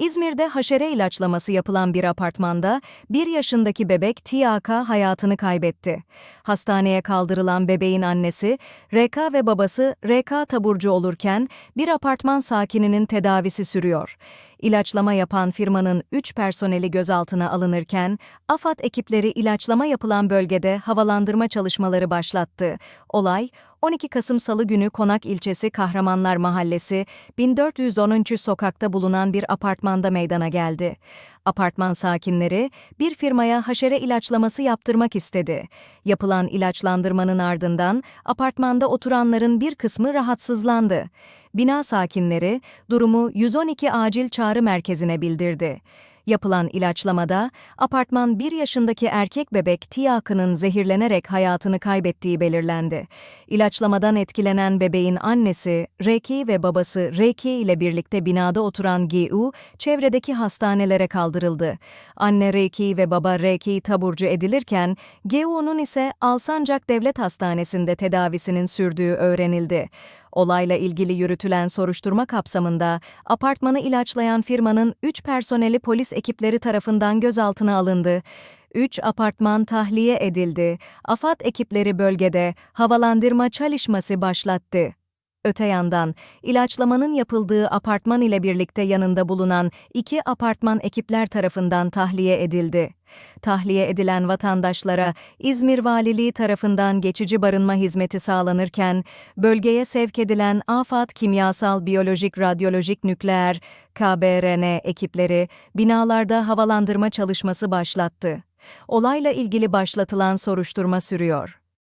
İzmir'de haşere ilaçlaması yapılan bir apartmanda 1 yaşındaki bebek TAK hayatını kaybetti. Hastaneye kaldırılan bebeğin annesi, RK ve babası RK taburcu olurken bir apartman sakininin tedavisi sürüyor. İlaçlama yapan firmanın 3 personeli gözaltına alınırken, AFAD ekipleri ilaçlama yapılan bölgede havalandırma çalışmaları başlattı. Olay, 12 Kasım Salı günü Konak ilçesi Kahramanlar Mahallesi 1413. sokakta bulunan bir apartmanda meydana geldi. Apartman sakinleri bir firmaya haşere ilaçlaması yaptırmak istedi. Yapılan ilaçlandırmanın ardından apartmanda oturanların bir kısmı rahatsızlandı. Bina sakinleri durumu 112 acil çağrı merkezine bildirdi. Yapılan ilaçlamada apartman 1 yaşındaki erkek bebek Tiyakı'nın zehirlenerek hayatını kaybettiği belirlendi. İlaçlamadan etkilenen bebeğin annesi, Reki ve babası Reki ile birlikte binada oturan GU, çevredeki hastanelere kaldırıldı. Anne Reki ve baba Reki taburcu edilirken, GU'nun ise Alsancak Devlet Hastanesi'nde tedavisinin sürdüğü öğrenildi. Olayla ilgili yürütülen soruşturma kapsamında apartmanı ilaçlayan firmanın 3 personeli polis ekipleri tarafından gözaltına alındı. 3 apartman tahliye edildi. AFAD ekipleri bölgede havalandırma çalışması başlattı. Öte yandan, ilaçlamanın yapıldığı apartman ile birlikte yanında bulunan iki apartman ekipler tarafından tahliye edildi. Tahliye edilen vatandaşlara İzmir Valiliği tarafından geçici barınma hizmeti sağlanırken, bölgeye sevk edilen AFAD Kimyasal Biyolojik Radyolojik Nükleer KBRN ekipleri binalarda havalandırma çalışması başlattı. Olayla ilgili başlatılan soruşturma sürüyor.